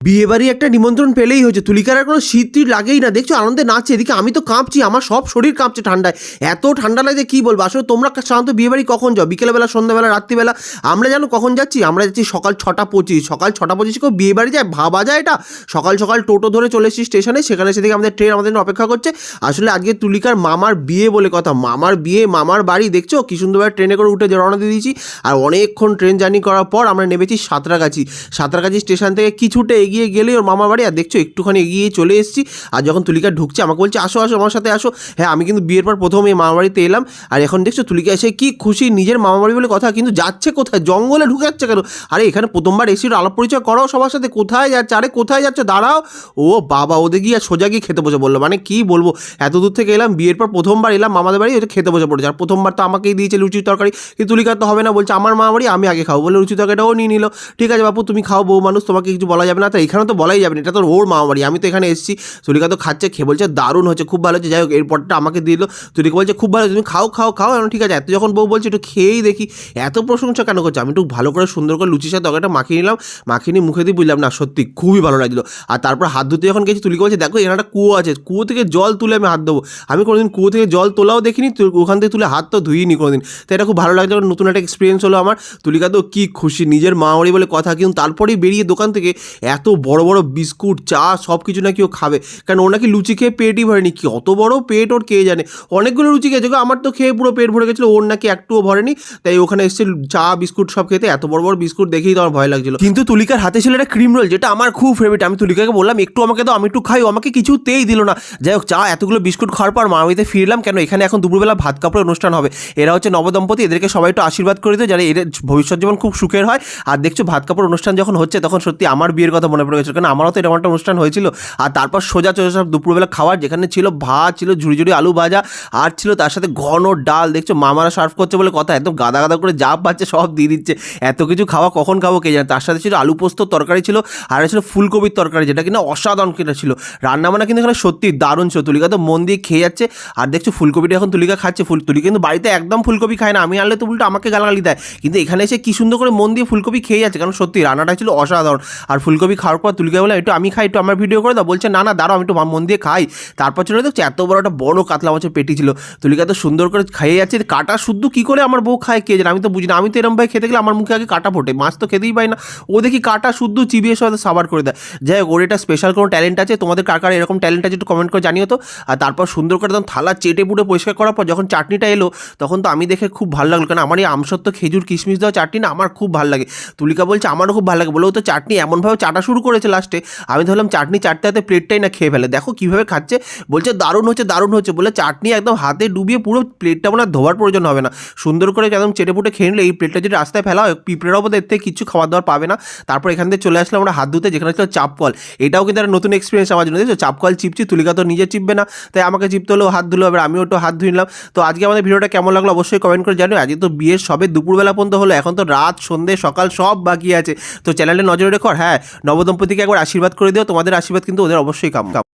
বিয়ে বাড়ি একটা নিমন্ত্রণ পেলেই হয়েছে। তুলিকার কোনো শীত লাগেই না। দেখছ, আনন্দে নাচছে। এদিকে আমি তো কাঁপছি, আমার সব শরীর কাঁপছে ঠান্ডায়। এত ঠান্ডা লাগে কি বলব? আসলে তোমরা সাধারণত বিয়ে বাড়ি কখন যাও? বিকেলবেলা, সন্ধ্যাবেলা, রাত্রিবেলা? আমরা জানো কখন যাচ্ছি? আমরা যাচ্ছি সকাল ছটা পঁচিশ। সকাল ছটা পঁচিশ কেউ বিয়ে বাড়ি যায়? ভাবা যায় এটা? সকাল সকাল টোটো ধরে চলে এসেছি স্টেশনে। সেখানে সেদিকে আমাদের ট্রেন আমাদের অপেক্ষা করছে। আসলে আজকে তুলিকার মামার বিয়ে বলে কথা। মামার বিয়ে, মামার বাড়ি, দেখছ? কি সুন্দরভাবে ট্রেনে করে উঠে রওনা দিয়ে দিয়েছি। আর অনেকক্ষণ ট্রেন জার্নি করার পর আমরা নেমেছি সাঁতরাগাছি। সাঁতরাগাছি স্টেশন থেকে কিছুটা এগিয়ে গেলে ওর মামা বাড়ি, আর দেখছ একটুখানি এগিয়ে চলে এসেছি। আর যখন তুলিকা ঢুকছে, আমাকে বলছে, আসো আসো, আমার সাথে আসো। হ্যাঁ আমি কিন্তু বিয়ের পর প্রথম এই মামা বাড়িতে এলাম। আর এখন দেখছ, তুলিকা এসে কি খুশি, নিজের মামা বাড়ি বলে কথা, কিন্তু যাচ্ছে কোথায়? জঙ্গলে ঢুকে যাচ্ছে কেন? আরে, এখানে প্রথমবার এসে আলাপ পরিচয় করো সবার সাথে। কোথায় যাচ্ছে? আরে, কোথায় যাচ্ছে? দাঁড়াও। ও বাবা ওদের গিয়ে সোজা গিয়ে খেতে বসে বলল মানে কি বলব? এত দূর থেকে এলাম, বিয়ের পর প্রথমবার এলাম, মামাদের বাড়ি ওটা খেতে বসে পড়েছে। আর প্রথমবার তো আমাকেই দিয়েছে লুচি তরকারি। কিন্তু তুলিকা তো হবে না, বলছে, আমার মা বাড়ি, আমি আগে খাব। বলে লুচি তরকারিটাও নিয়ে নিল। ঠিক আছে বাপু, তুমি খাও, বউ মানুষ, তোমাকে কিছু বলা যাবে না। তো এখানে তো বলাই যাবে না, এটা তো ওর মা বাড়ি আমি তো এখানে এসেছি তুলিকা তো খাচ্ছে, খেয়ে বলছে, দারুণ হচ্ছে, খুব ভালো হচ্ছে, যাই হোক, এরপরটা আমাকে দিল তুলিকা বলছে, খুব ভালো, তুমি খাও খাও খাও এখন ঠিক আছে, এত যখন বউ বলছে, একটু খেয়েই দেখি, এত প্রশংসা কেন করছে? আমি একটু ভালো করে সুন্দর করে লুচির সাথে তরকারিটা মাখিয়ে নিলাম, মাখিয়ে নিয়ে মুখে দিয়ে বুঝলাম, না, সত্যি খুবই ভালো লাগল। আর তারপর হাত ধুতে যখন গেছি তুলিকা বলছে, দেখো, এখানে একটা কুয়ো আছে, কুয়ো থেকে জল তুলে আমি হাত দেবো আমি কোনোদিন কুয়ো থেকে জল তোলাও দেখিনি ওখান থেকে তুলে হাত তো ধুইনি কোনোদিন। তো এটা খুব ভালো লাগল নতুন একটা এক্সপিরিয়েন্স হলো আমার। তুলিকা তো কী খুশি, নিজের মা বলে কথা, কিন্তু তারপরেই বেরিয়ে দোকান থেকে এত বড় বড় বিস্কুট, চা সব কিছু নাকি ও খাবে। কারণ ও নাকি লুচি খেয়ে পেটই ভরেনি। কি অত বড় পেট ওর কে জানে? অনেকগুলো লুচি খেয়েছে আমার তো খেয়ে পুরো পেট ভরে গেছিল, ওর নাকি একটুও ভরেনি। তাই ওখানে এসছে চা, বিস্কুট সব খেতে। এত বড় বড় বিস্কুট দেখেই তো আমার ভয় লাগছিল। কিন্তু তুলিকার হাতে ছিল একটা ক্রিম রোল যেটা আমার খুব ফেভারিট আমি তুলিকাকে বললাম, একটু আমাকে দাও, আমি একটু খাই। আমাকে কিছুতেই দিল না। যাই হোক, চা, এতগুলো বিস্কুট খাওয়ার পর মামাবিতে ফিরলাম। কেন? এখানে এখন দুপুরবেলা ভাত কাপড়ের অনুষ্ঠান হবে। এরা হচ্ছে নবদম্পতি। এদেরকে সবাই একটু আশীর্বাদ করে দিও যারা এদের ভবিষ্যৎ জীবন খুব সুখের হয়। আর দেখছ, ভাত কাপড় অনুষ্ঠান যখন হচ্ছে, তখন সত্যি আমার বিয়ের কথা মনে পড়ে গেছিল। কারণ আমারও তো এরকম একটা অনুষ্ঠান হয়েছিল। আর তারপর সোজা চলে সব দুপুরবেলা খাওয়ার, যেখানে ছিল ভাত, ছিল ঝুড়ি ঝুড়ি আলু ভাজা, আর ছিল তার সাথে ঘন ডাল। দেখছ, মামারা সার্ভ করছে বলে কথা, একদম গাদা গাদা করে যা পাচ্ছে সব দিয়ে দিচ্ছে। এত কিছু খাওয়া কখন খাব কে জানে? তার সাথে ছিল আলু পোস্ত তরকারি ছিল, আর ছিল ফুলকপির তরকারি, যেটা কিনা অসাধারণ কিনা ছিল। রান্না বান্না কিন্তু এখানে সত্যি দারুণ ছিল। তুলিকা তো মন দিয়ে খেয়ে যাচ্ছে। আর দেখছ, ফুলকপিটা এখন তুলিকা খাচ্ছে। ফুল তুলি কিন্তু বাড়িতে একদম ফুলকপি খায় না। আমি আনলে তো উল্টো আমাকে গালাগালি দেয়। কিন্তু এখানে এসে কি সুন্দর করে মন দিয়ে ফুলকপি খেয়ে যাচ্ছে। কারণ সত্যি রান্নাটা ছিল অসাধারণ। আর ফুলকপি খাওয়ার পর তুলিকা বলে, একটু আমি খাই, একটু আমার ভিডিও করে দাও। বলছে, না না, দাঁড়াও, আমি একটু মন দিয়ে খাই। তারপর চলে দেখছ, এত বড় একটা বড় কাতলা মাছের পেটি ছিল। তুলিকা তো সুন্দর করে খাইয়ে যাচ্ছে, কাটা শুদ্ধ কি করে আমার বউ খায় কে জানে? আমি তো বুঝি না, আমি তো এরম ভাই খেতে গেলে আমার মুখে আগে কাটা ফোটে, মাছ তো খেতেই পাই না। ও দেখি কাটা শুদ্ধ চিবিয়ে সাথে সাবার করে দেয়। যাই হোক, ওর এটা স্পেশাল কোনো ট্যালেন্ট আছে? তোমাদের কার কার এরকম ট্যালেন্ট আছে একটু কমেন্ট করে জানিও তো। আর তারপর সুন্দর করে একদম থালা চেটে পুটে পরিষ্কার করার পর যখন চাটনিটা এলো, তখন তো আমি দেখে খুব ভালো লাগল। কারণ আমার এই আমসত্ব খেজুর কিশমিশ দেওয়া চাটনি না, আমার খুব ভালো লাগে। তুলিকা বলছে, আমারও খুব ভালো লাগে। বলে, ও তো চাটনি এমনভাবে চাটা শুরু করেছে লাস্টে আমি ধরলাম চাটনি চাটতে হাতে প্লেটটাই না খেয়ে ফেলে। দেখো কীভাবে খাচ্ছে। বলছে, দারুণ হচ্ছে দারুণ হচ্ছে। বলে চাটনি একদম হাতে ডুবিয়ে পুরো প্লেটটা মনে ধোয়ার প্রয়োজন হবে না। সুন্দর করে একদম চেটে পুটে খেয়ে নিলে এই প্লেটটা যদি রাস্তায় ফেলা হয়, পিঁপড়েরাও বোধ থেকে কিছু খাবার দাবার পাবে না। তারপর এখান থেকে চলে আসলাম আমরা হাত ধুতে, যেখানে ছিল চাপ কল এটাও কিন্তু একটা নতুন এক্সপিরিয়েন্স আমার জন্য। দেখছ? চাপ কল চিপছি, তুলিকা তো নিজে চিপবে না। তাই আমাকে চিপতে হলেও হাত ধুলো, এবার আমিও একটু হাত ধুয়ে নিলাম। তো আজকে আমাদের ভিডিওটা কেমন লাগল অবশ্যই কমেন্ট করে জানিও। আজকে তো বিয়ের সবে দুপুরবেলা পর্যন্ত হলো, এখন তো রাত, সন্ধে, সকাল সব বাকি আছে। তো চ্যানেলে নজরে রেখো। হ্যাঁ নবদম্পতিকে একবার আশীর্বাদ করে দিও। তোমাদের আশীর্বাদ কিন্তু ওদের অবশ্যই কাম